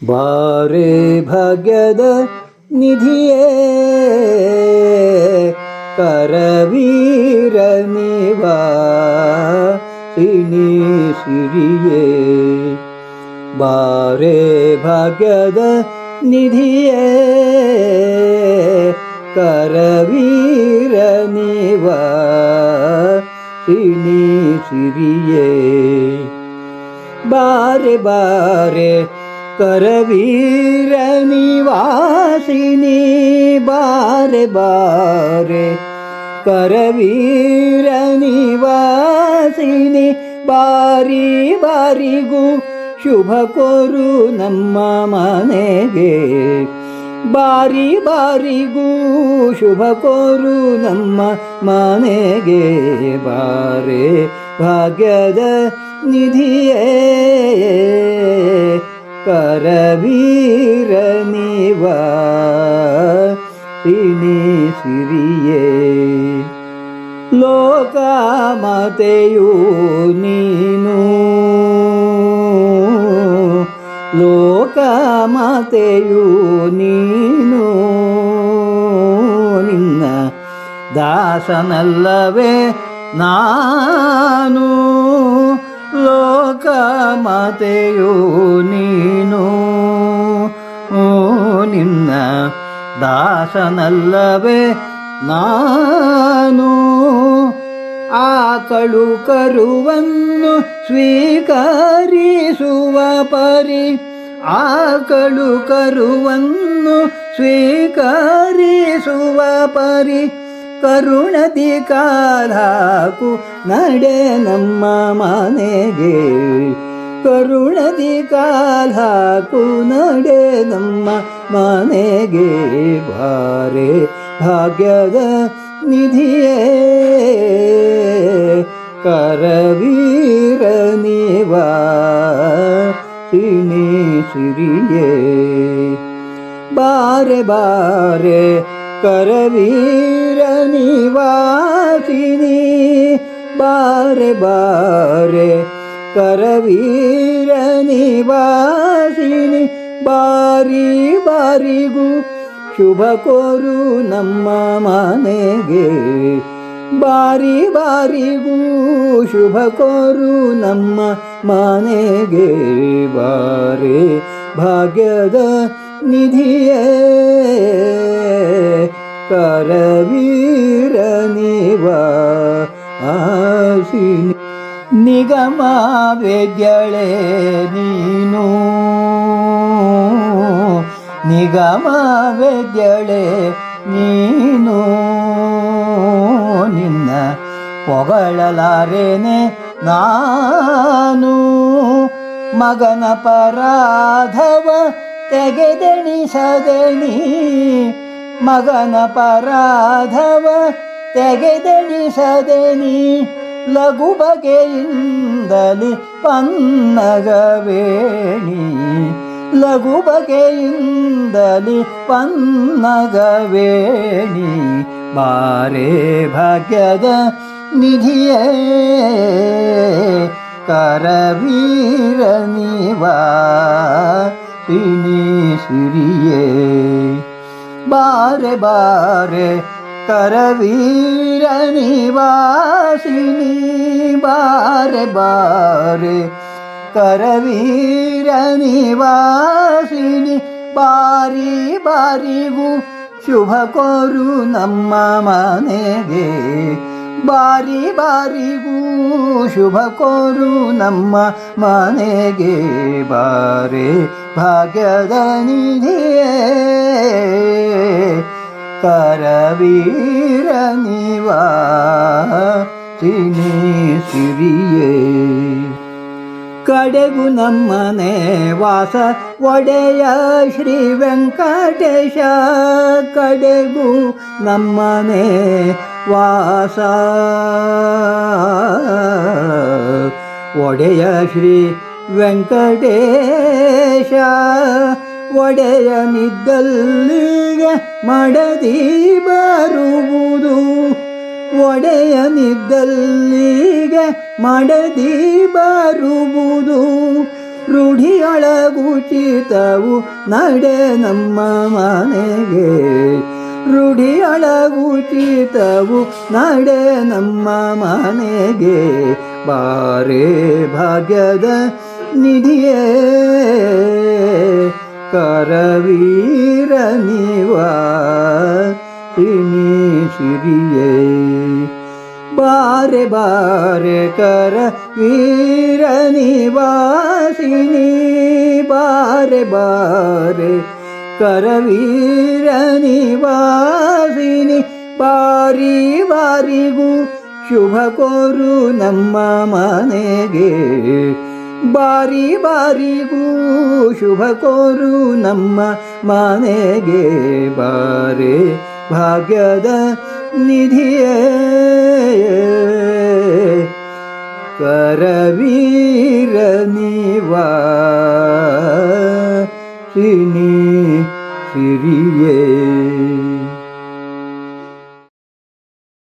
ಬಾರೆ ಭಾಗ್ಯದ ನಿಧಿಯೇ ಕರವೀರ ನಿವಾ ಸಿನಿ ಸಿರಿಯೇ ಬಾರೆ ಭಾಗ್ಯದ ನಿಧಿಯೇ ಕರವೀರ ನಿವಾ ಕರವೀರ ನಿವಾಸಿನಿ ಬಾರೆ ಬಾರೆ. ಕರವೀರ ನಿವಾಸಿನಿ ಬಾರಿ ಬಾರಿಗೂ ಶುಭ ಕೋರು ನಮ್ಮ ಮನೆಗೆ. ಬಾರಿ ಬಾರಿಗೂ ಶುಭ ಕೋರು ನಮ್ಮ ಮನೆಗೆ. ಬಾರೆ ಭಾಗ್ಯದ ನಿಧಿಯೇ ಕರವೀರ ನಿವಾ ಸಿನಿ ಸಿರಿಯೇ. ಲೋಕ ಮತೆಯು ನೀನು. ಲೋಕ ಮಾತೆಯು ನೀನು. ನಿನ್ನ ದಾಸನಲ್ಲವೇ ನಾನು. ಲೋಕ ಮಾತೆಯು ನೀನು. ಓ, ನಿನ್ನ ದಾಸನಲ್ಲವೇ ನಾನು. ಆಕಳು ಕರುವನ್ನು ಸ್ವೀಕರಿಸುವ ಪರಿ ಆಕಳು ಕರುವನ್ನು ಸ್ವೀಕರಿಸುವ ಪರಿ ಕರುಣದಿ ಕಾಲಾಕು ನಡೆ ನಮ್ಮ ಮನೆಗೆ. ಕರುಣದಿ ಕಾಲಾಕು ನಡೆ ನಮ್ಮ ಮನೆಗೆ. ಬಾರೆ ಭಾಗ್ಯದ ನಿಧಿಯೇ, ಕರವೀರ ನಿವಾ ಸಿನಿ ಸಿರಿಯೇ. ಬಾರೆ ಬಾರೆ ಕರವೀರ ನಿವಾಸಿನಿ ಬಾರೆ ಬಾರೆ ಕರವೀರ ನಿವಾಸಿನಿ ಬಾರಿ ಬಾರಿಗೂ ಶುಭ ಕೋರು ನಮ್ಮ ಮನೆಗೆ ಬಾರಿ ಬಾರಿಗೂ ಶುಭ ಕೋರು ನಮ್ಮ ಮನೆಗೆ ಬಾರೆ ಭಾಗ್ಯದ ನಿಧಿಯೇ ಕರವೀರ ನಿವಾ ಆಸಿನಿ ನಿಗಮ ವೇದ್ಯಳೆ ನೀನು. ನಿಗಮ ವೇದ್ಯಳೆ ನೀನು. ನಿನ್ನ ಹೊಗಳಲಾರೇನೆ ನಾನು. ಮಗನ ಪರಾಧವ ತೆಗೆದೆಣಿಸದೆಣಿ. ಮಗನ ಪರಾಧವ ತೆಗೆದೆಣಿಸದೆನಿ ಲಘು ಬಗೆಯಿಂದಲಿ ಪನ್ನಗವೇಣಿ ಲಘು ಬಗೆಯಿಂದಲಿ ಪನ್ನಗವೇಣಿ ಬಾರೆ ಭಾಗ್ಯದ ನಿಧಿಯೇ ಕರವೀರ ನಿವಾ ಸಿನಿ ಸಿರಿಯೇ ಬಾರೆ ಬಾರೆ ಕರವೀರ ನಿವಾಸಿನಿ ಬಾರೆ ಬಾರೆ ಕರವೀರ ನಿವಾಸಿನಿ ಬಾರಿ ಬಾರಿಗೂ ಶುಭ ಕೋರು ನಮ್ಮ ಮನೆಗೆ ಬಾರಿ ಬಾರಿಗೂ ಶುಭ ಕೋರು ನಮ್ಮ ಮನೆಗೆ ಬಾರಿ ಭಾಗ್ಯದ ನಿಧಿಯೇ ಕರವೀರ ನಿವಾ ಸಿನಿ ಸಿರಿಯೇ. ಕಡೆಗೂ ನಮ್ಮನೆ ವಾಸ ಒಡೆಯ ಶ್ರೀ ವೆಂಕಟೇಶ. ಕಡೆಗೂ ನಮ್ಮನೆ ವಾಸ. ಒಡೆಯ ಶ್ರೀ ವೆಂಕಟೇಶ, ಒಡೆಯ ಒಡೆಯನಿದ್ದಲ್ಲಿಗೆ ಮಡದಿ ಬರುವುದು. ಒಡೆಯ ಒಡೆಯನಿದ್ದಲ್ಲಿಗೆ ಮಡದಿ ಬರುವುದು. ರೂಢಿಯೊಳಗುಚಿತವು ನಡೆ ನಮ್ಮ ಮನೆಗೆ. ರೂಢಿಯೊಳಗುಚಿತವು ನಡೆ ನಮ್ಮ ಮನೆಗೆ ಬಾರೆ ಭಾಗ್ಯದ ನಿಧಿಯೇ ಕರವೀರ ನಿವಾ ಸಿರಿಯೇ ಬಾರೆ ಬಾರೆ ಕರ ವೀರ ನಿವಾಸಿನಿ ಬಾರೆ ಬಾರೆ ಕರವೀರ ನಿವಾಸಿನಿ ಬಾರಿ ಬಾರಿಗೂ ಶುಭ ಕೋರು ನಮ್ಮ ಮನೆಗೆ. ಬಾರಿ ಬಾರಿಗೂ ಶುಭ ಕೋರು ನಮ್ಮ ಮನೆಗೆ. ಬಾರೆ ಭಾಗ್ಯದ ನಿಧಿಯೇ. ಕರವೀರ ನಿವಾ ಸಿನಿ ಸಿರಿಯೇ